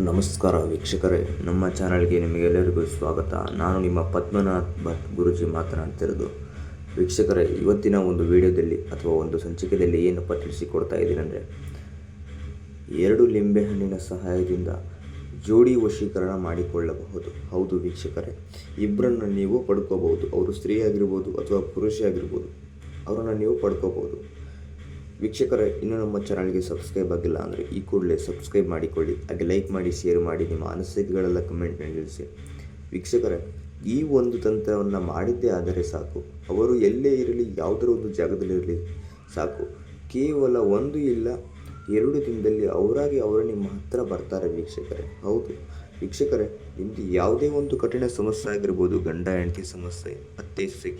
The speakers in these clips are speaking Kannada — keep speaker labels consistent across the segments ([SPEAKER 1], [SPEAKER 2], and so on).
[SPEAKER 1] ನಮಸ್ಕಾರ ವೀಕ್ಷಕರೇ, ನಮ್ಮ ಚಾನಲ್ಗೆ ನಿಮಗೆಲ್ಲರಿಗೂ ಸ್ವಾಗತ. ನಾನು ನಿಮ್ಮ ಪದ್ಮನಾಥ್ ಭಟ್ ಗುರುಜಿ ಮಾತನಾಡ್ತಿರೋದು. ವೀಕ್ಷಕರೇ, ಇವತ್ತಿನ ಒಂದು ವಿಡಿಯೋದಲ್ಲಿ ಅಥವಾ ಒಂದು ಸಂಚಿಕೆಯಲ್ಲಿ ಏನಪ್ಪ ತಿಳಿಸಿಕೊಡ್ತಾ ಇದ್ದೀನಿ ಅಂದರೆ ಎರಡು ಲಿಂಬೆಹಣ್ಣಿನ ಸಹಾಯದಿಂದ ಜೋಡಿ ವಶೀಕರಣ ಮಾಡಿಕೊಳ್ಳಬಹುದು. ಹೌದು ವೀಕ್ಷಕರೇ ಇಬ್ಬರನ್ನು ನೀವು ಪಡ್ಕೋಬಹುದು. ಅವರು ಸ್ತ್ರೀ ಆಗಿರ್ಬೋದು ಅಥವಾ ಪುರುಷ ಆಗಿರ್ಬೋದು, ಅವರನ್ನು ನೀವು ಪಡ್ಕೋಬಹುದು. ವೀಕ್ಷಕರೇ, ಇನ್ನೂ ನಮ್ಮ ಚಾನಲ್ಗೆ ಸಬ್ಸ್ಕ್ರೈಬ್ ಆಗಿಲ್ಲ ಅಂದರೆ ಈ ಕೂಡಲೇ ಸಬ್ಸ್ಕ್ರೈಬ್ ಮಾಡಿಕೊಳ್ಳಿ. ಹಾಗೆ ಲೈಕ್ ಮಾಡಿ ಶೇರ್ ಮಾಡಿ ನಿಮ್ಮ ಅನಿಸಿಕೆಗಳೆಲ್ಲ ಕಮೆಂಟ್ನಲ್ಲಿ ತಿಳಿಸಿ. ವೀಕ್ಷಕರ, ಈ ಒಂದು ತಂತ್ರವನ್ನು ಮಾಡಿದ್ದೇ ಆದರೆ ಸಾಕು. ಅವರು ಎಲ್ಲೇ ಇರಲಿ ಯಾವುದರ ಒಂದು ಜಾಗದಲ್ಲಿರಲಿ ಸಾಕು. ಕೇವಲ ಒಂದು ಇಲ್ಲ, ಎರಡು ದಿನದಲ್ಲಿ ಅವರಾಗಿ ಅವರು ನಿಮ್ಮ ಹತ್ರ ಬರ್ತಾರೆ ವೀಕ್ಷಕರೇ. ಹೌದು. ವೀಕ್ಷಕರೇ ಇಂದು ಯಾವುದೇ ಒಂದು ಕಠಿಣ ಸಮಸ್ಯೆ ಆಗಿರ್ಬೋದು, ಗಂಡ, ಹೆಂಡತಿ ಸಮಸ್ಯೆ, ಅತ್ತೆ, ಸೊಸೆ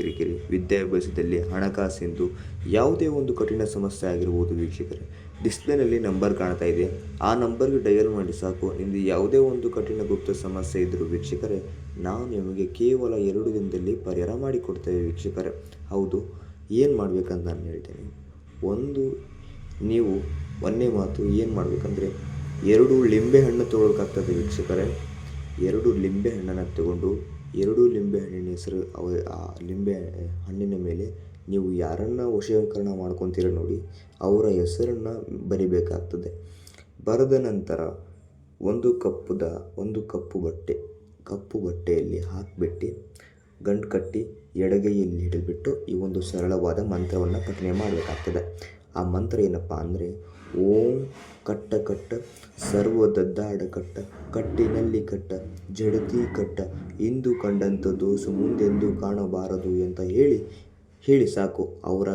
[SPEAKER 1] ವಿದ್ಯಾಭ್ಯಾಸದಲ್ಲಿ ಹಣಕಾಸಿಂದು ಯಾವುದೇ ಒಂದು ಕಠಿಣ ಸಮಸ್ಯೆ ಆಗಿರ್ಬೋದು ವೀಕ್ಷಕರೇ, ಡಿಸ್ಪ್ಲೇನಲ್ಲಿ ನಂಬರ್ ಕಾಣ್ತಾ ಇದೆ. ಆ ನಂಬರ್ಗೆ ಡಯಲ್ ಮಾಡಿ ಸಾಕು. ಇಂದು ಯಾವುದೇ ಒಂದು ಕಠಿಣ ಗುಪ್ತ ಸಮಸ್ಯೆ ಇದ್ದರೂ ವೀಕ್ಷಕರೇ, ನಾವು ನಿಮಗೆ ಕೇವಲ ಎರಡು ದಿನದಲ್ಲಿ ಪರಿಹಾರ ಮಾಡಿಕೊಡ್ತೇವೆ ವೀಕ್ಷಕರೇ. ಹೌದು, ಏನು ಮಾಡಬೇಕಂತ ನಾನು ಹೇಳ್ತೇನೆ. ಒಂದು, ನೀವು ಒಂದೇ ಮಾತು ಏನು ಮಾಡಬೇಕಂದ್ರೆ ಎರಡು ಲಿಂಬೆ ಹಣ್ಣು ತಗೊಳ್ಬೇಕಾಗ್ತದೆ ವೀಕ್ಷಕರೇ. ಎರಡು ಲಿಂಬೆ ಹಣ್ಣನ್ನು ತಗೊಂಡು ಎರಡು ಲಿಂಬೆ ಹಣ್ಣಿನ ಹೆಸರು ಅವ, ಆ ಲಿಂಬೆ ಹಣ್ಣಿನ ಮೇಲೆ ನೀವು ಯಾರನ್ನು ವಶೀಕರಣ ಮಾಡ್ಕೊತೀರ ನೋಡಿ ಅವರ ಹೆಸರನ್ನು ಬರಿಬೇಕಾಗ್ತದೆ. ಬರೆದ ನಂತರ ಒಂದು ಕಪ್ಪುದ, ಒಂದು ಕಪ್ಪು ಬಟ್ಟೆ, ಕಪ್ಪು ಬಟ್ಟೆಯಲ್ಲಿ ಹಾಕಿಬಿಟ್ಟು ಗಂಟು ಕಟ್ಟಿ ಎಡಗೈಯಲ್ಲಿ ಹಿಡಿದ್ಬಿಟ್ಟು ಈ ಒಂದು ಸರಳವಾದ ಮಂತ್ರವನ್ನು ಪಠನೆ ಮಾಡಬೇಕಾಗ್ತದೆ. ಆ ಮಂತ್ರ ಏನಪ್ಪ ಅಂದರೆ, ಓಂ ಕಟ್ಟ ಕಟ್ಟ, ಸರ್ವ ದದ್ದಾಡ ಕಟ್ಟ, ಕಟ್ಟಿನಲ್ಲಿ ಕಟ್ಟ, ಜಡತಿ ಕಟ್ಟ, ಇಂದು ಕಂಡಂಥ ದೋಸು ಮುಂದೆಂದು ಕಾಣಬಾರದು ಅಂತ ಹೇಳಿ ಹೇಳಿ ಸಾಕು ಅವರೇ